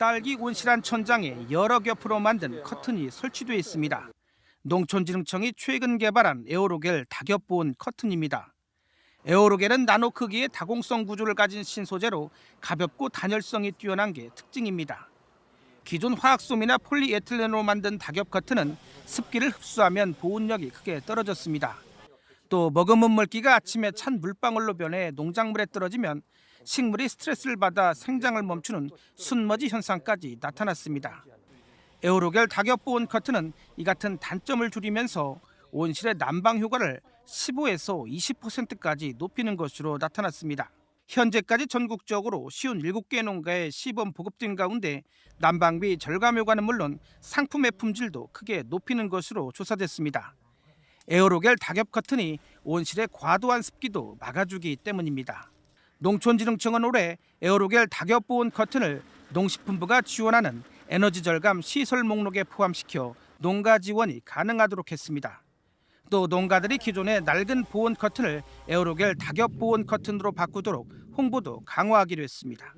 딸기 온실한 천장에 여러 겹으로 만든 커튼이 설치되어 있습니다. 농촌진흥청이 최근 개발한 에어로겔 다겹보온 커튼입니다. 에어로겔은 나노 크기의 다공성 구조를 가진 신소재로 가볍고 단열성이 뛰어난 게 특징입니다. 기존 화학솜이나 폴리에틸렌으로 만든 다겹 커튼은 습기를 흡수하면 보온력이 크게 떨어졌습니다. 또 머금은 물기가 아침에 찬 물방울로 변해 농작물에 떨어지면 식물이 스트레스를 받아 생장을 멈추는 순머지 현상까지 나타났습니다. 에어로겔 다겹 보온 커튼은 이 같은 단점을 줄이면서 온실의 난방 효과를 15에서 20%까지 높이는 것으로 나타났습니다. 현재까지 전국적으로 쉬운 7개 농가에 시범 보급된 가운데 난방비 절감 효과는 물론 상품의 품질도 크게 높이는 것으로 조사됐습니다. 에어로겔 다겹 커튼이 온실의 과도한 습기도 막아주기 때문입니다. 농촌진흥청은 올해 에어로겔 다겹 보온 커튼을 농식품부가 지원하는 에너지 절감 시설 목록에 포함시켜 농가 지원이 가능하도록 했습니다. 또 농가들이 기존의 낡은 보온 커튼을 에어로겔 다겹 보온 커튼으로 바꾸도록 홍보도 강화하기로 했습니다.